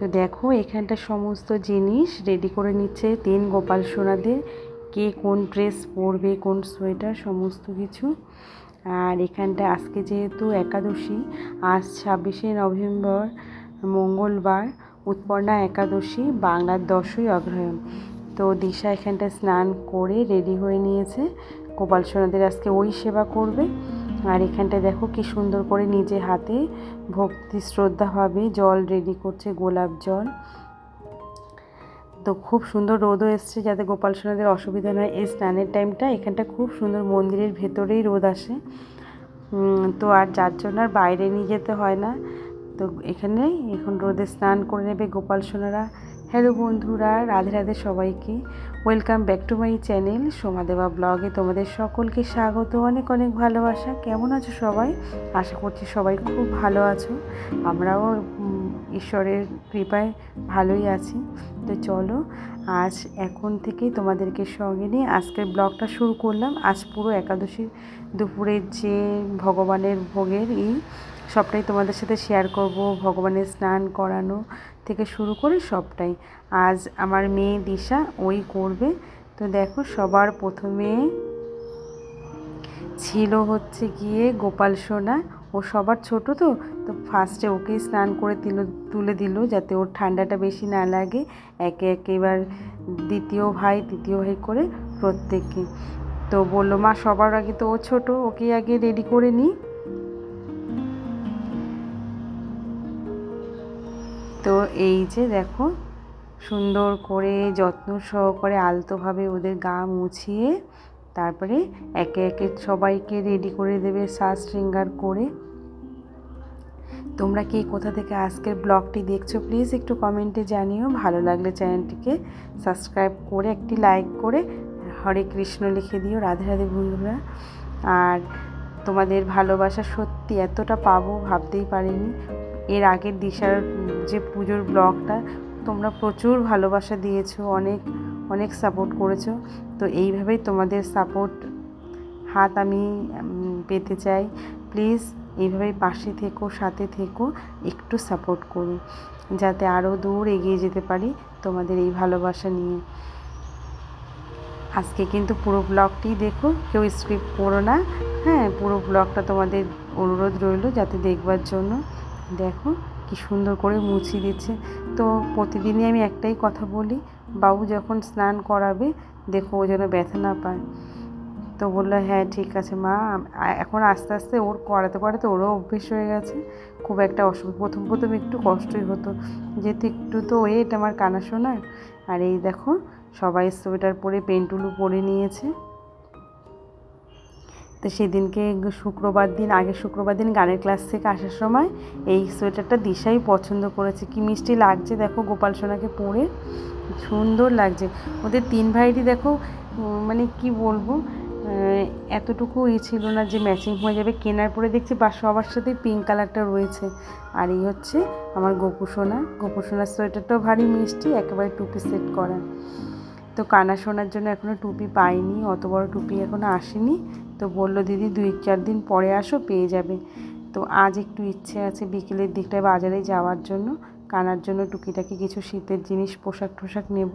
তো দেখো, এখানটা সমস্ত জিনিস রেডি করে নিচ্ছে। তিন গোপাল সোনাদের কে কোন ড্রেস পরবে, কোন সোয়েটার সমস্ত কিছু। আর এখানটা আজকে যেহেতু একাদশী, আজ ছাব্বিশে নভেম্বর, মঙ্গলবার, উৎপন্না একাদশী, বাংলার দশই অগ্রহায়ণ। তো দিশা এখানটা স্নান করে রেডি হয়ে নিয়েছে। গোপাল সোনাদের আজকে ওই সেবা করবে। আর এখানটা দেখো কি সুন্দর করে নিজে হাতে ভক্তি শ্রদ্ধাভাবে জল রেডি করছে গোলাপ জল। তো খুব সুন্দর রোদও এসছে যাতে গোপাল সোনাদের অসুবিধা নয়। এই স্নানের টাইমটা এখানটা খুব সুন্দর মন্দিরের ভেতরেই রোদ আসে। তো আর যার জন্য আর বাইরে নিয়ে যেতে হয় না। তো এখানে এখন রোদে স্নান করে নেবে গোপাল সোনারা। হ্যালো বন্ধুরা, রাধে রাধে সবাইকে। Welcome back to my channel Soma Deba ব্লগে তোমাদের সকলকে স্বাগত, অনেক অনেক ভালোবাসা। কেমন আছো সবাই? আশা করছি সবাই খুব ভালো আছো। আমরাও ঈশ্বরের কৃপায় ভালোই আছি। তো চলো, আজ এখন থেকে তোমাদেরকে সঙ্গে নিয়ে আজকের ব্লগটা শুরু করলাম। আজ পুরো একাদশীর দুপুরের যে ভগবানের ভোগের এই সবটাই তোমাদের সাথে শেয়ার করব, ভগবানের স্নান করানো থেকে শুরু করে সবটাই। আজ আমার মেয়ে দিশা, ওই করবে। তো দেখো, সবার প্রথমে ছিল হচ্ছে গিয়ে গোপাল সোনা। ও সবার ছোট তো তো ফার্স্টে ওকেই স্নান করে দিল তুলে দিল যাতে ওর ঠান্ডাটা বেশি না লাগে। একে একে এবার দ্বিতীয় ভাই, তৃতীয় ভাই করে প্রত্যেককে। তো বলল, মা, সবার আগে তো ও ছোটো ওকে আগে রেডি করে নিই। তো এই যে দেখো, সুন্দর করে যত্ন সহকারে আলতোভাবে ওদের গা মুছিয়ে তারপরে একে একে সবাইকে রেডি করে দেবে সাজ শৃঙ্গার করে। তোমরা কি কোথা থেকে আজকের ব্লগটি দেখছ প্লিজ একটু কমেন্টে জানিও। ভালো লাগলে চ্যানেলটিকে সাবস্ক্রাইব করে, একটি লাইক করে, হরে কৃষ্ণ লিখে দিও, রাধে রাধে বন্ধুরা। আর তোমাদের ভালোবাসা সত্যি এতটা পাবো ভাবতেই পারিনি। এর আগের দিশার যে পুজোর ব্লগটা তোমরা প্রচুর ভালোবাসা দিয়েছ, অনেক অনেক সাপোর্ট করেছ। তো এইভাবেই তোমাদের সাপোর্ট হাত আমি পেতে চাই। প্লিজ এইভাবেই পাশে থেকো, সাথে থেকো, একটু সাপোর্ট করো, যাতে আরও দূর এগিয়ে যেতে পারি তোমাদের এই ভালোবাসা নিয়ে। আজকে কিন্তু পুরো ব্লগটি দেখো, কেউ স্ক্রিপ্ট করো না। হ্যাঁ পুরো ব্লগটা তোমাদের অনুরোধ রইল যাতে দেখবার জন্য। দেখো। কি সুন্দর করে মুছি দিচ্ছে। তো প্রতিদিনই আমি একটাই কথা বলি, বাবু যখন স্নান করাবে, দেখো ও যেন ব্যথা না পায়। তো বলল হ্যাঁ ঠিক আছে মা। এখন আস্তে আস্তে ওর করাতে করাতে ওরও অভ্যেস হয়ে গেছে। খুব একটা অসুবিধা প্রথম প্রথম একটু কষ্টই হতো। যেহেতু একটু তো ওয়েট আমার কানা শোনার আর এই দেখো, সবাই সোয়েটার পরে পেন্টুলু পরে নিয়েছে। তো সেদিনকে শুক্রবার দিন, আগের শুক্রবার দিন গানের ক্লাস থেকে আসার সময় এই সোয়েটারটা দিশাই পছন্দ করেছে। কি মিষ্টি লাগছে দেখো গোপাল সোনাকে পরে। সুন্দর লাগছে। ওদের তিন ভাইটি দেখো মানে কি বলব এতটুকু ই ছিল না যে ম্যাচিং হয়ে যাবে। কেনার পরে দেখছি বা, সবার সাথে পিঙ্ক কালারটা রয়েছে। আর এই হচ্ছে আমার গোপুসোনা গোপুসোনার সোয়েটারটাও ভারী মিষ্টি, একেবারে টুপি সেট করা। তো কানা শোনার জন্য এখনও টুপি পাইনি, অত বড় টুপি এখনও আসেনি। তো বলল, দিদি, দুই চার দিন পরে আসো, পেয়ে যাবে। তো আজ একটু ইচ্ছে আছে বিকেলের দিকটায় বাজারে যাওয়ার জন্য। কানার জন্য টুকিটাকি কিছু শীতের জিনিস, পোশাক টোশাক নেব।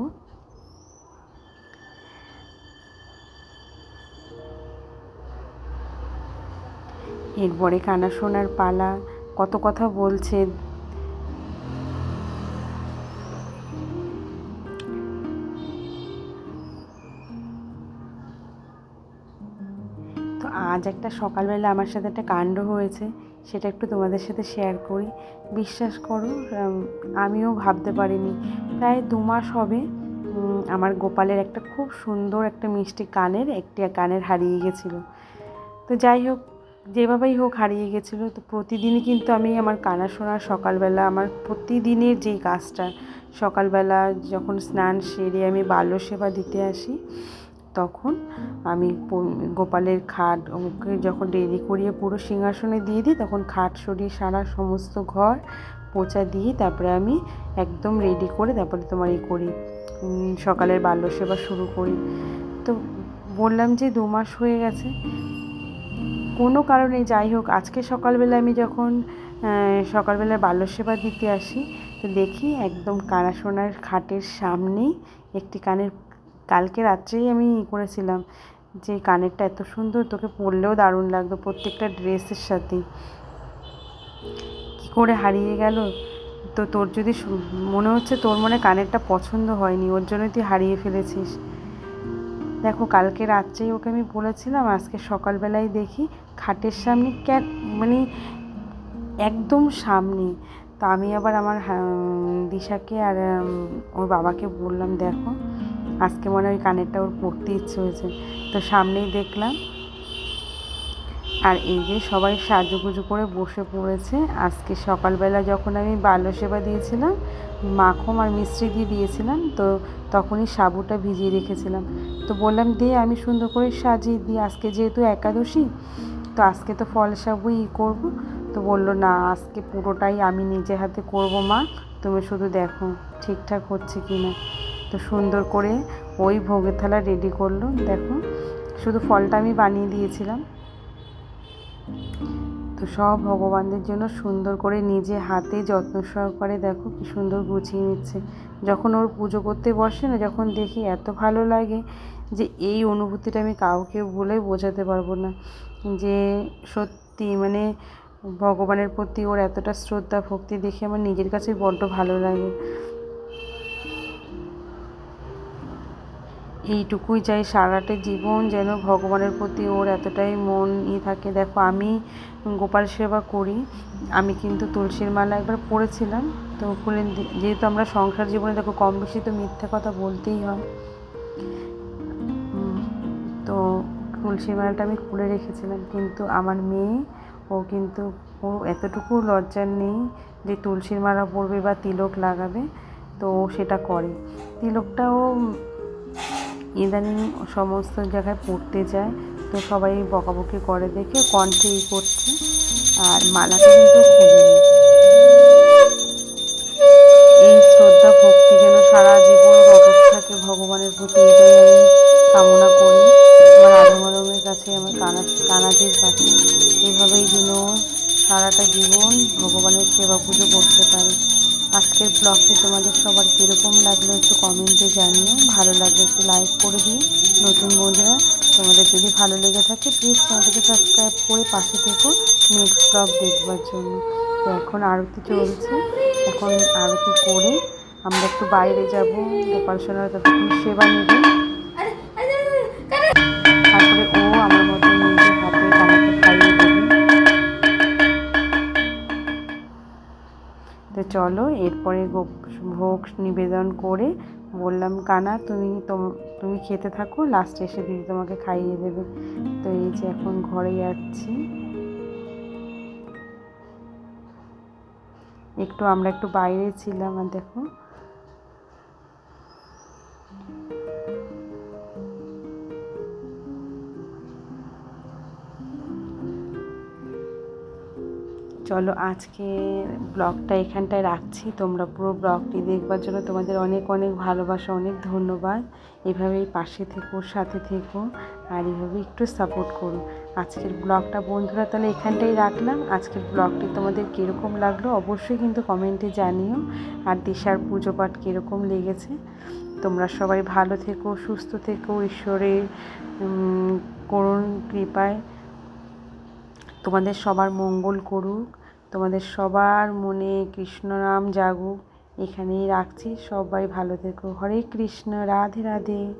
এরপরে কানা সোনার পালা, কত কথা বলছে আজ একটা সকালবেলা আমার সাথে একটা কাণ্ড হয়েছে, সেটা একটু তোমাদের সাথে শেয়ার করি। বিশ্বাস করো আমিও ভাবতে পারিনি। প্রায় দু মাস হবে আমার গোপালের একটা খুব সুন্দর একটা মিষ্টি কানের, একটি কানের হারিয়ে গেছিল। তো যাই হোক, যেভাবেই হোক হারিয়ে গেছিল, তো প্রতিদিনই কিন্তু আমি আমার কানা শোনার সকালবেলা, আমার প্রতিদিনের যেই কাজটা, সকালবেলা যখন স্নান সেরে আমি বাল্য সেবা দিতে আসি তখন আমি গোপালের খাট, ওকে যখন রেডি করিয়ে পুরো সিংহাসনে দিয়ে দিই, তখন খাট, সরিয়ে সারা সমস্ত ঘর পোচা দিয়ে তারপরে আমি একদম রেডি করে তারপরে তোমার ই করি। সকালের বাল্য সেবা শুরু করি। তো বললাম যে দু মাস হয়ে গেছে। কোনো কারণে, যাই হোক, আজকে সকালবেলা আমি যখন সকালবেলা বাল্য সেবা দিতে আসি, তো দেখি একদম কানাসোনার খাটের সামনেই একটি কানের কালকে রাত্রেই আমি ই করেছিলাম যে কানেরটা এত সুন্দর, তোকে পরলেও দারুণ লাগতো প্রত্যেকটা ড্রেসের সাথে। কী করে হারিয়ে গেল? তো তোর যদি মনে হচ্ছে তোর মনে কানেরটা পছন্দ হয়নি, ওর জন্যই তুই হারিয়ে ফেলেছিস। দেখো, কালকে রাত্রেই ওকে আমি বলেছিলাম, আজকে সকালবেলায় দেখি খাটের সামনে ক্যাট মানে একদম সামনে। তো আমি আবার আমার দিশাকে আর ওর বাবাকে বললাম, দেখো আজকে মনে হয় কানেরটা ওর পড়তে ইচ্ছে হয়েছে। তো সামনেই দেখলাম। আর এই যে সবাই সাজুগুজু করে বসে পড়েছে। আজকে সকালবেলা যখন আমি বাল্য সেবা দিয়েছিলাম মাখন আর মিস্ত্রি দিয়ে দিয়েছিলাম, তো তখনই সাবুটা ভিজিয়ে রেখেছিলাম। তো বললাম দিয়ে আমি সুন্দর করে সাজিয়ে দিই। আজকে যেহেতু একাদশী, তো আজকে তো ফল সাবুই করব। তো বলল, না, আজকে পুরোটাই আমি নিজে হাতে করব, মা। তুমি শুধু দেখো, ঠিকঠাক হচ্ছে কি না তো সুন্দর করে ওই ভোগের থালা রেডি করল। দেখো, শুধু ফলটা আমি বানিয়ে দিয়েছিলাম। তো সব ভগবানদের জন্য সুন্দর করে নিজে হাতে যত্ন সহকারে দেখো কি সুন্দর গুছিয়ে নিচ্ছে। যখন ওর পুজো করতে বসে না, যখন দেখি এত ভালো লাগে যে এই অনুভূতিটা আমি কাউকে বলে বোঝাতে পারব না। যে সত্যি মানে ভগবানের প্রতি ওর এতটা শ্রদ্ধা, ভক্তি দেখে আমার নিজের কাছে বড্ড ভালো লাগে। এইটুকুই চাই সারাটা জীবন যেন ভগবানের প্রতি ওর এতটাই মন ই থাকে। দেখো, আমি গোপাল সেবা করি। আমি কিন্তু তুলসীর মালা একবার পড়েছিলাম। তো খুলে যেহেতু আমরা সংসার জীবনে দেখো কম বেশি তো মিথ্যে কথা বলতেই হয়। তো তুলসীর মালাটা আমি খুলে রেখেছিলাম। কিন্তু আমার মেয়ে, ও কিন্তু, ও এতটুকু লজ্জার নেই যে তুলসীর মালা পরবে বা তিলক লাগাবে। তো সেটা করে। তিলকটাও ইদানিং সমস্ত জায়গায় পড়তে যায়, তো সবাই বকাবকি করে দেখে কণ্ঠে করছে, আর মালাটা কিন্তু খুলিনি। তোমাদের সবার কীরকম লাগল একটু কমেন্টে জানিও। ভালো লাগলে একটু লাইক করে দিও। নতুন বন্ধুরা, তোমাদের যদি ভালো লেগে থাকে প্লিজ চ্যানেলটিকে সাবস্ক্রাইব করে পাশে থেকো। নেক্সট ব্লগ দেখবার জন্য। তো এখন আরতি চলছে। এখন আরতি করে আমরা একটু বাইরে যাব। গোপাল সোনার ততক্ষণ সেবা নেবে। তারপরে ও চলো, এরপরে ভোগ নিবেদন করে বললাম, কানা, তুমি তোম- তুমি খেতে থাকো লাস্টে এসে দিদি তোমাকে খাইয়ে দেবে। তো এই যে এখন ঘরে যাচ্ছি। একটু আমরা একটু বাইরে ছিলাম আর দেখো চলো আজকে ব্লগটা এখানটায় রাখছি। তোমরা পুরো ব্লগটি দেখবার জন্য তোমাদের অনেক অনেক ভালোবাসা, অনেক ধন্যবাদ। এভাবেই পাশে থেকো, সাথে থেকো আর এভাবে একটু সাপোর্ট করো। আজকের ব্লগটা বন্ধুরা তাহলে এখানটাই রাখলাম। আজকের ব্লগটি তোমাদের কীরকম লাগল অবশ্যই কিন্তু কমেন্টে জানিও। আর দিশার পুজো পাঠ কীরকম লেগেছে? তোমরা সবাই ভালো থেকো, সুস্থ থেকো, ঈশ্বরের করুণ কৃপায়। তোমাদের সবার মঙ্গল করুক। তোমাদের সবার মনে কৃষ্ণ নাম জাগুক এখানেই রাখছি। সবাই ভালো থেকো। হরে কৃষ্ণ। রাধে রাধে।